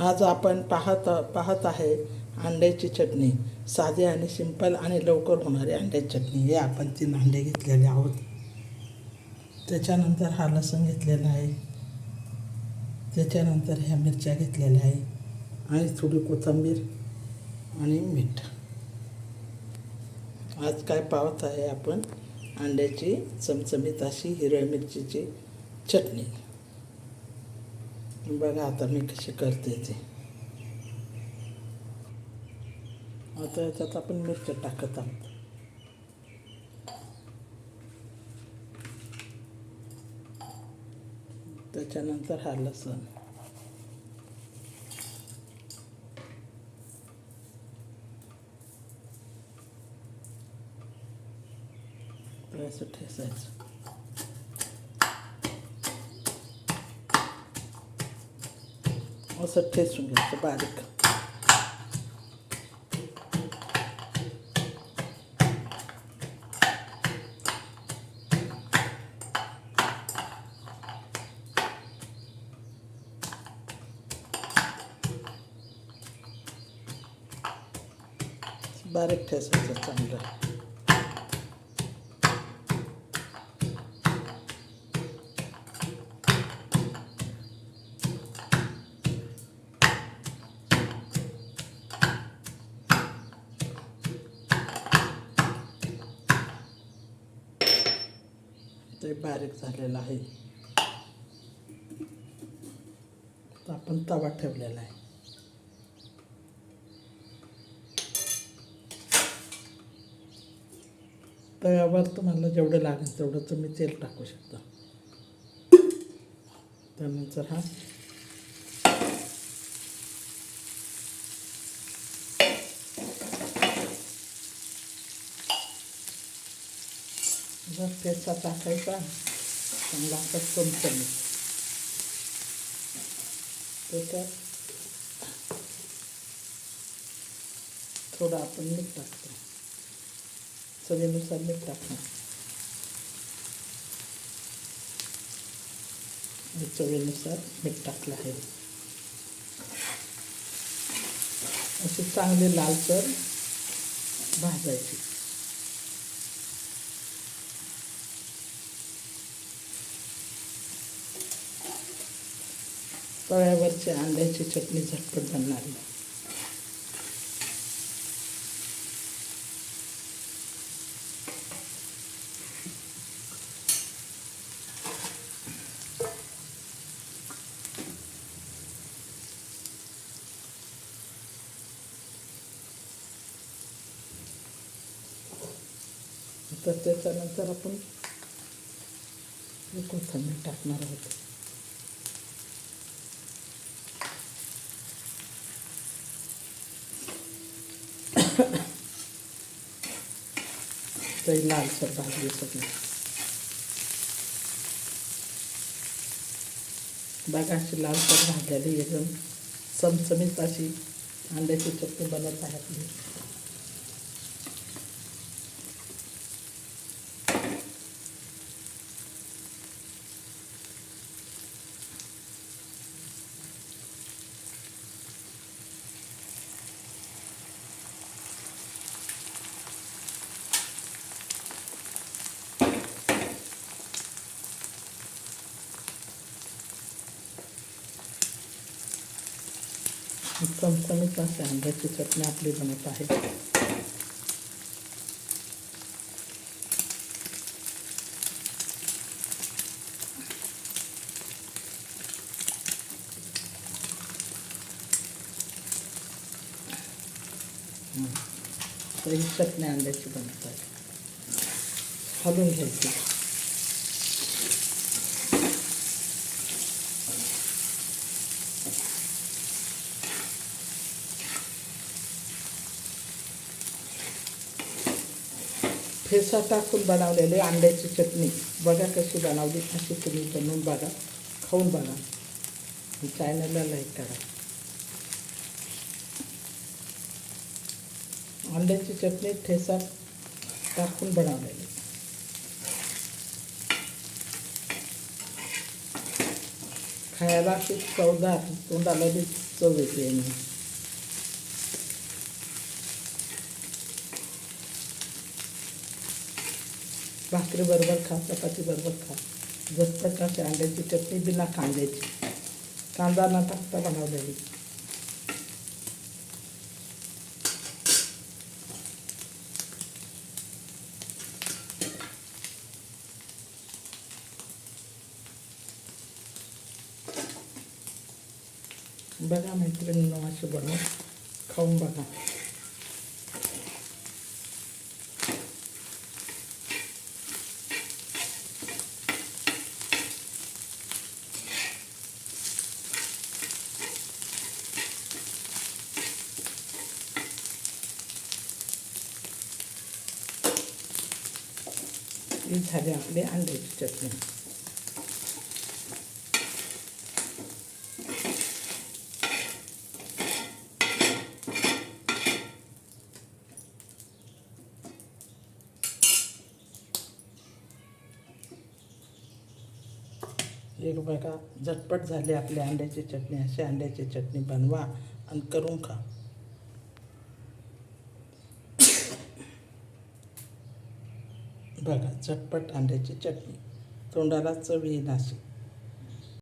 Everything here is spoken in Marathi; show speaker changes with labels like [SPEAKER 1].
[SPEAKER 1] आज आपण पाहत पाहत आहे अंड्याची चटणी. साधी आणि सिंपल आणि लवकर होणारी अंड्याची चटणी. हे आपण तीन अंडे घेतलेले आहोत. त्याच्यानंतर हा लसूण घेतलेला आहे. त्याच्यानंतर ह्या मिरच्या घेतलेल्या आहे. आणि थोडी कोथिंबीर आणि मीठ. आज काय पाहत आहे आपण? अंड्याची चमचमीत अशी हिरव्या मिरचीची चटणी. बघा आता मी कशी करते ते. आता याच्यात आपण मिरच्या टाकत आहोत. त्याच्यानंतर हा लसूण. ठेसायचं. असं ठेसून घ्यायचं बारीक बारीक ठेसायचं चांगलं ते बारीक झालेलं आहे. आपण तवा ठेवलेला आहे. तव्यावर तुम्हाला जेवढं लागेल तेवढं तुम्ही तेल टाकू शकता. त्यानंतर हा जर ठेचा टाकायचा चांगला आता चमचमीत त्याच्यात थोडं आपण मीठ टाकतो चवीनुसार मीठ टाकणार चवीनुसार मीठ टाकलं आहे अशी चांगली लालसर भाजायची तव्यावरची अंड्याची चटणी झटपट बनणारी तर त्याच्यानंतर आपण कोथंबीर टाकणार आहोत. ते लालसर भाजली सगळी बघा अशी लालसर भाजलेली एकदम चमचमीत अशी अंड्याची चटणी बनत आहे आपली चमचमीत अशी अंड्याची चटणी आपली बनत आहे. तर ही चटणी अंड्याची बनत आहे हलवून घ्यायची ठेसा टाकून बनवलेले अंड्याची चटणी. बघा कशी बनवली अशी तुम्ही बनवून बघा खाऊन बघा. चॅनलला लाईक करा. अंड्याची चटणी ठेसा टाकून बनवलेली. खायला अशी चवदार तोंडाला बी चव येते. भाकरी बरोबर खा चपाती बरोबर खा. झटपट अशी अंड्याची चटणी बिना कांद्याची. कांदा न टाकता बनवलेली. बघा मैत्रिणींनो अशी बनवून खाऊन बघा. ही झाली आपली अंड्याची चटणी एक बघा झटपट झाली आपली अंड्याची चटणी अशी अंड्याची चटणी बनवा आणि करून खा. बघा झटपट आंब्याची चटणी तोंडाला चव येईल अशी